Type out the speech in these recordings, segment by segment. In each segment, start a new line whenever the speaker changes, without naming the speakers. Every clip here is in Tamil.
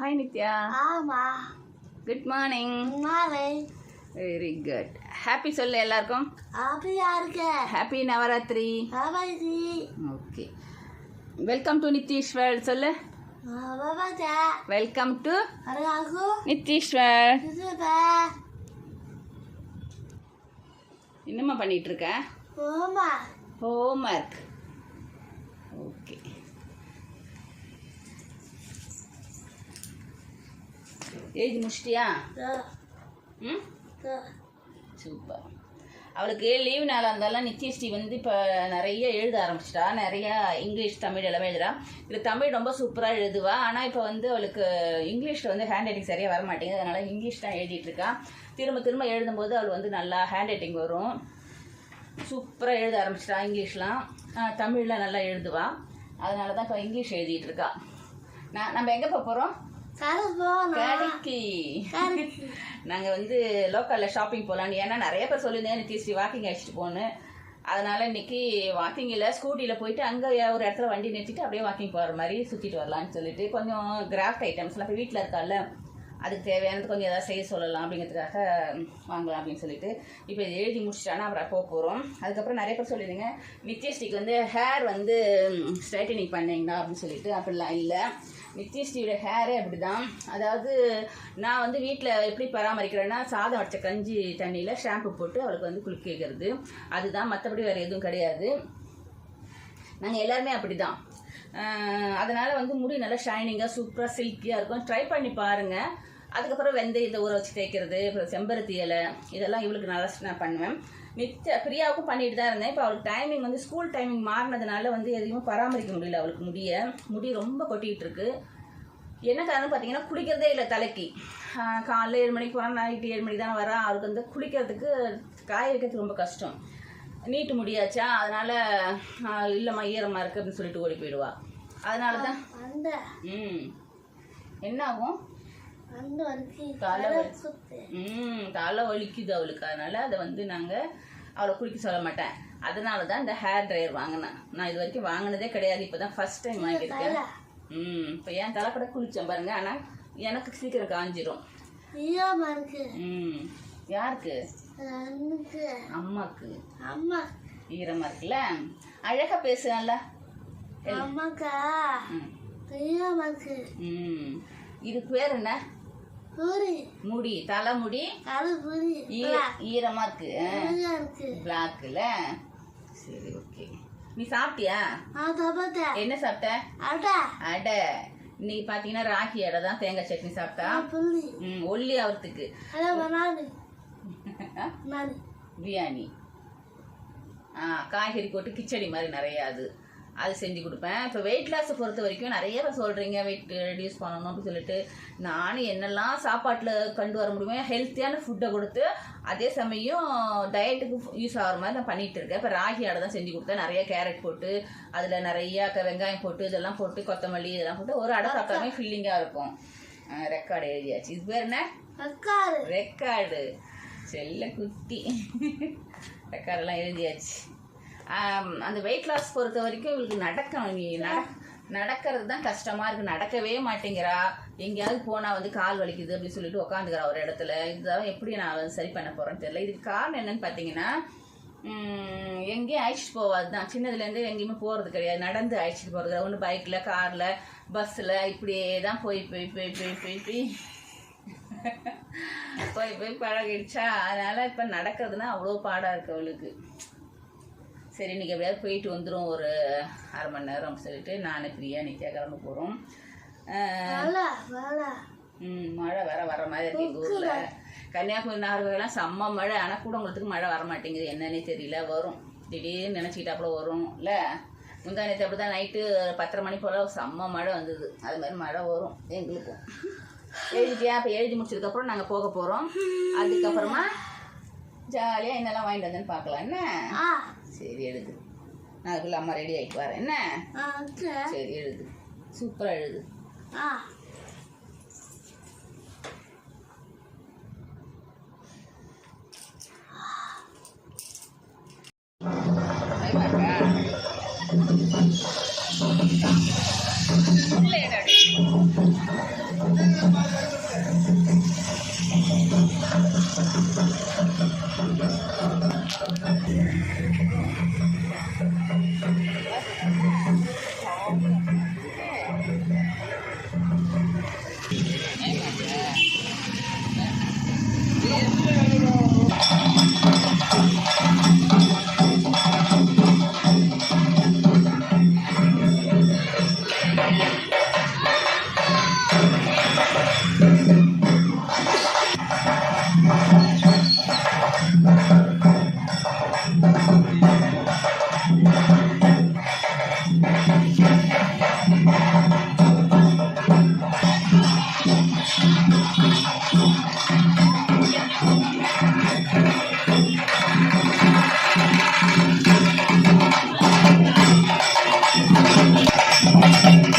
ஹாய் நித்யா
ஆமா.
குட் மார்னிங்
நாளை
வெரி குட் ஹாப்பி சொல்லு எல்லாருக்கும்.
அப்படியா இருக்க.
Happy Navaratri
Babaji
okay welcome to Nitheeswar சொல்லு. வெல்கம் டு நித்தீஸ்வர் என்னம்மா பண்ணிட்டு இருக்க?
ஓமா
ஹோம்ஒர்க் ஓகே எழுதி முடிச்சிட்டியா? ம்? சூப்பர். அவளுக்கு லீவ் நாளாக இருந்தாலும் நித்யஸ்ரீ வந்து இப்போ நிறைய எழுத ஆரம்பிச்சிட்டா. நிறைய இங்கிலீஷ் தமிழ் எல்லாமே எழுதுறா. இது தமிழ் ரொம்ப சூப்பராக எழுதுவா. ஆனால் இப்போ வந்து அவளுக்கு இங்கிலீஷில் வந்து ஹேண்ட் ரைட்டிங் சரியாக வர மாட்டேங்குது. அதனால் இங்கிலீஷ் தான் எழுதிட்டு இருக்கா. திரும்ப திரும்ப எழுதும்போது அவள் வந்து நல்லா ஹேண்ட் ரைட்டிங் வரும். சூப்பராக எழுத ஆரம்பிச்சிட்டா இங்கிலீஷ்லாம். தமிழில் நல்லா எழுதுவா. அதனால தான் இப்போ இங்கிலீஷ் எழுதிட்டு இருக்கா. நான் நம்ம எங்கே போக போகிறோம் கடைக்கு. நாங்கள் வந்து லோக்கலில் ஷாப்பிங் போகலான்னு ஏன்னா நிறைய பேர் சொல்லியிருந்தேன் நித்யஸ்ரீ வாக்கிங் அழைச்சிட்டு போகணும் அதனால இன்னைக்கு வாக்கிங்கில் ஸ்கூட்டியில் போயிட்டு அங்கே ஒரு இடத்துல வண்டி நிறுத்திட்டு அப்படியே வாக்கிங் போகிற மாதிரி சுற்றிட்டு வரலான்னு சொல்லிட்டு கொஞ்சம் கிராஃப்ட் ஐட்டம்ஸ்லாம் இப்போ வீட்டில் இருக்கால அதுக்கு தேவையானது கொஞ்சம் ஏதாவது செய்ய சொல்லலாம் அப்படிங்கிறதுக்காக வாங்கலாம் அப்படின்னு சொல்லிட்டு. இப்போ இது எழுதி முடிச்சிட்டானா அப்புறம் போக போகிறோம் அதுக்கப்புறம் நிறைய பேர் சொல்லியிருந்தீங்க ஸ்டிக் வந்து ஹேர் வந்து ஸ்ட்ரைட்டனிங் பண்ணிங்களா அப்படின்னு சொல்லிட்டு. அப்படிலாம் இல்லை. நித்யஸ்ரீயோட ஹேரே அப்படி தான் அதாவது நான் வந்து வீட்டில் எப்படி பராமரிக்கிறேன்னா சாதம் அடித்த கஞ்சி தண்ணியில் ஷாம்பு போட்டு அவளுக்கு வந்து குளிக்க வைக்கிறது. அதுதான் மற்றபடி வேறு எதுவும் கிடையாது. நாங்கள் எல்லாருமே அப்படி தான் அதனால் வந்து முடி நல்லா ஷைனிங்காக சூப்பராக சில்கியாக இருக்கும். ட்ரை பண்ணி பாருங்கள் அதுக்கப்புறம் வெந்தயத்தை ஊற வச்சு தேய்க்கிறது அப்புறம் செம்பருத்தி இலை இதெல்லாம் இவளுக்கு நல்லா நான் பண்ணுவேன். நித்ய பிரியாவுக்கும் பண்ணிட்டு தான் இருந்தேன். இப்போ அவளுக்கு டைமிங் வந்து ஸ்கூல் டைமிங் மாறினதுனால வந்து எதையும் பராமரிக்க முடியல அவளுக்கு முடிய. முடி ரொம்ப கொட்டிகிட்டு இருக்கு. என்ன காரணம் பார்த்தீங்கன்னா குளிக்கிறதே இல்லை தலைக்கு. காலைல ஏழு மணிக்கு போனால் நைட்டு ஏழு மணிக்கு தானே வரா. அவளுக்கு வந்து குளிக்கிறதுக்கு காய வைக்கிறது ரொம்ப கஷ்டம். நீட்டு முடியாச்சா? அதனால் இல்லைம்மா ஈரமாக இருக்குது அப்படின்னு சொல்லிட்டு ஓடி போயிடுவா. அதனால தான் ம். என்ன ஆகும்? தலை ம் தலை வலிக்குது அவளுக்கு. அதனால் அதை வந்து நாங்கள் அவளை குளிக்க சொல்ல மாட்டேன். அதனால தான் இந்த ஹேர் ட்ரையர் வாங்கினேன். நான் இது வரைக்கும் வாங்கினதே கிடையாது. இப்போ தான் ஃபஸ்ட் டைம் வாங்கியிருக்கேன். ம் இப்போ என் தலை கூட குளித்தேன் பாருங்க. ஆனால் எனக்கு சீக்கிரம் காஞ்சிரும். ம் யாருக்கு? அம்மாக்கு.
அம்மா
ஈரமாக இருக்குல்ல? அழகாக பேசுவேன்ல
அம்மாக்கா.
ம் இதுக்கு பேர் என்ன? முடி தலைமுடி? ஈரமா இருக்கு. பிளாக்ல சரி ஓகே நீ சாப்பிட்டியா? என்ன சாப்பிட்ட?
அடா.
அடை. இன்னைக்கு பார்த்தீங்கன்னா ராகி அடை தான் தேங்காய் சட்னி சாப்பிட்டா. ம் ஒல்லி
நானு
பிரியாணி. ஆ காய்கறி போட்டு கிச்சடி மாதிரி நிறைய அது. அது செஞ்சு கொடுப்பேன். இப்போ வெயிட் லாஸை பொறுத்த வரைக்கும் நிறைய பேர் சொல்கிறீங்க வெயிட் ரெடியூஸ் பண்ணணும் அப்படின்னு சொல்லிட்டு. நானும் என்னெல்லாம் சாப்பாட்டில் கொண்டு வர முடியுமோ ஹெல்த்தியான ஃபுட்டை கொடுத்து அதே சமயம் டயட்டுக்கு யூஸ் ஆகிற மாதிரி நான் பண்ணிகிட்டு இருக்கேன். இப்போ ராகி அடை தான் செஞ்சு கொடுத்தேன். நிறைய கேரட் போட்டு அதில் நிறைய வெங்காயம் போட்டு இதெல்லாம் போட்டு கொத்தமல்லி இதெல்லாம் போட்டு ஒரு அடை சாப்பிட்டாலுமே ஃபில்லிங்காக இருக்கும். ரெக்கார்டு எழுதியாச்சு. இது பேர் என்ன?
அக்காரு
ரெக்கார்டு செல்ல குட்டி. ரெக்கார்டெல்லாம் எழுதியாச்சு. அந்த வெயிட் லாஸ் பொறுத்த வரைக்கும் இவளுக்கு நடக்க நடக்கிறது தான் கஷ்டமாக இருக்குது நடக்கவே மாட்டேங்கிறா. எங்கேயாவது போனால் வந்து கால் வலிக்குது அப்படின்னு சொல்லிட்டு உட்காந்துக்கிறா ஒரு இடத்துல. இதெல்லாம் எப்படி நான் வந்து சரி பண்ண போகிறேன்னு தெரியல. இதுக்கு காரணம் என்னன்னு பார்த்தீங்கன்னா எங்கேயும் அழைச்சிட்டு போவாது தான் சின்னதுலேருந்து எங்கேயுமே போகிறது கிடையாது. நடந்து அழைச்சிட்டு போகிறது ஒன்று பைக்கில் காரில் பஸ்ஸில் இப்படியே தான் போய் போய் போய் போய் போய் போய் போய் போய் பழகிடுச்சா? அதனால் இப்போ நடக்கிறதுனா அவ்வளோ பாடாக இருக்கு அவளுக்கு. சரி இன்னைக்கு எப்படியாவது போயிட்டு வந்துடும் ஒரு அரை மணி நேரம் சொல்லிட்டு நான் பிரியா நித்யா கிளம்ப போகிறோம்
வேலை
மழை வர வர மாதிரி இருக்கு எங்கள் ஊரில். கன்னியாகுமரி நாகர்கோவிலாம் செம்ம மழை. ஆனால் கூடங்குளத்துக்கு மழை வர மாட்டேங்குது. என்னன்னே தெரியல. வரும். திடீர்னு நினச்சிக்கிட்டாப்புல வரும்ல முந்தா நேற்று அப்படி தான் நைட்டு பத்தரை மணி போல் செம்ம மழை வந்தது. அது மாதிரி மழை வரும் எங்களுக்கும். எழுதிட்டியா? இப்போ எழுதி முடிச்சதுக்கப்புறம் நாங்கள் போக போகிறோம் அதுக்கப்புறமா ஜாலியாக என்னெல்லாம் வாங்கிட்டு வந்தேன்னு பார்க்கலாம். என்ன?
ஆ.
சரி எழுது. நான் அதுக்குள்ள அம்மா ரெடி ஆகிட்டு வரேன். என்ன? சரி எழுது. சூப்பராக எழுது.
ஆ.
பயமா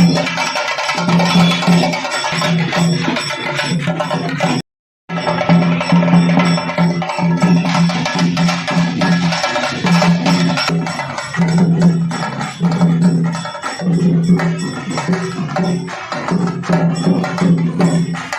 இருக்கா? உள்ள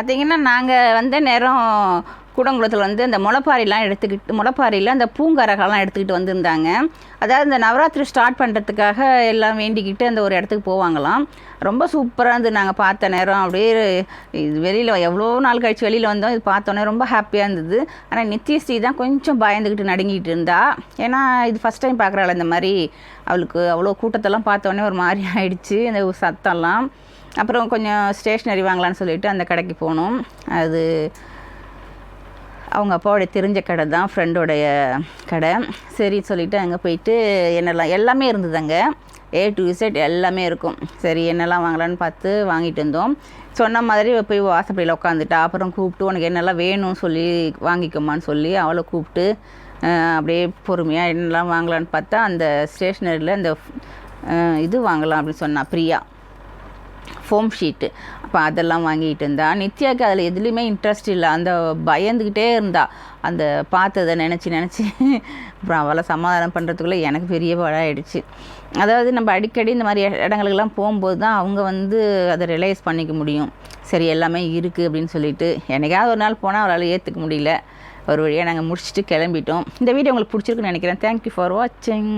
பார்த்தீங்கன்னா நாங்கள் வந்த நேரம் கூடங்குளத்தில் வந்து அந்த முளைப்பாரிலாம் எடுத்துக்கிட்டு முளைப்பாரியில் அந்த பூங்கரகெல்லாம் எடுத்துக்கிட்டு வந்திருந்தாங்க. அதாவது இந்த நவராத்திரி ஸ்டார்ட் பண்ணுறதுக்காக எல்லாம் வேண்டிக்கிட்டு அந்த ஒரு இடத்துக்கு போவாங்களாம். ரொம்ப சூப்பராக இருந்து நாங்கள் பார்த்த நேரம் அப்படியே இது வெளியில் எவ்வளோ நாள் கழிச்சு வெளியில் வந்தோம். இது பார்த்தோன்னே ரொம்ப ஹாப்பியாக இருந்தது. ஆனால் நித்யஸ்ரீ தான் கொஞ்சம் பயந்துக்கிட்டு நடுங்கிட்டு இருந்தா. ஏன்னா இது ஃபஸ்ட் டைம் பார்க்குறாள் இந்த மாதிரி. அவளுக்கு அவ்வளோ கூட்டத்தெல்லாம் பார்த்தோன்னே ஒரு மாதிரி ஆயிடுச்சு. அந்த சத்தம்லாம் அப்புறம் கொஞ்சம் ஸ்டேஷ்னரி வாங்கலான்னு சொல்லிட்டு அந்த கடைக்கு போனோம். அது அவங்க அப்பாவோடைய தெரிஞ்ச கடை தான் ஃப்ரெண்டோடைய கடை. சரின்னு சொல்லிவிட்டு அங்கே போயிட்டு என்னெல்லாம் எல்லாமே இருந்தது அங்கே ஏ டு இசட் எல்லாமே இருக்கும். சரி என்னெல்லாம் வாங்கலான்னு பார்த்து வாங்கிட்டு இருந்தோம் சொன்ன மாதிரி போய் வாசப்படியில் உட்காந்துட்டா அப்புறம் கூப்பிட்டு உனக்கு என்னெல்லாம் வேணும்னு சொல்லி வாங்கிக்கோமான்னு சொல்லி அவளை கூப்பிட்டு அப்படியே பொறுமையாக என்னெல்லாம் வாங்கலான்னு பார்த்தா அந்த ஸ்டேஷ்னரியில் இந்த இது வாங்கலாம் அப்படின்னு சொன்னா பிரியா. ஃபோம் ஷீட்டு அப்போ அதெல்லாம் வாங்கிட்டு இருந்தா. நித்யாவுக்கு அதில் எதுலேயுமே இன்ட்ரெஸ்ட் இல்லை. அந்த பயந்துக்கிட்டே இருந்தா. அந்த பார்த்ததை நினச்சி நினச்சி. அப்புறம் அவளை சமாதானம் பண்ணுறதுக்குள்ளே எனக்கு பெரிய பாடாயிடுச்சு. அதாவது நம்ம அடிக்கடி இந்த மாதிரி இடங்களுக்கெல்லாம் போகும்போது தான் அவங்க வந்து அதை ரிலைஸ் பண்ணிக்க முடியும். சரி எல்லாமே இருக்குது அப்படின்னு சொல்லிட்டு. என்னைக்காவது ஒரு நாள் போனால் அவளால் ஏற்றுக்க முடியல. ஒரு வழியாக நாங்கள் முடிச்சுட்டு கிளம்பிட்டோம். இந்த வீடியோ உங்களுக்கு பிடிச்சிருக்குன்னு நினைக்கிறேன். தேங்க்யூ ஃபார் வாட்சிங்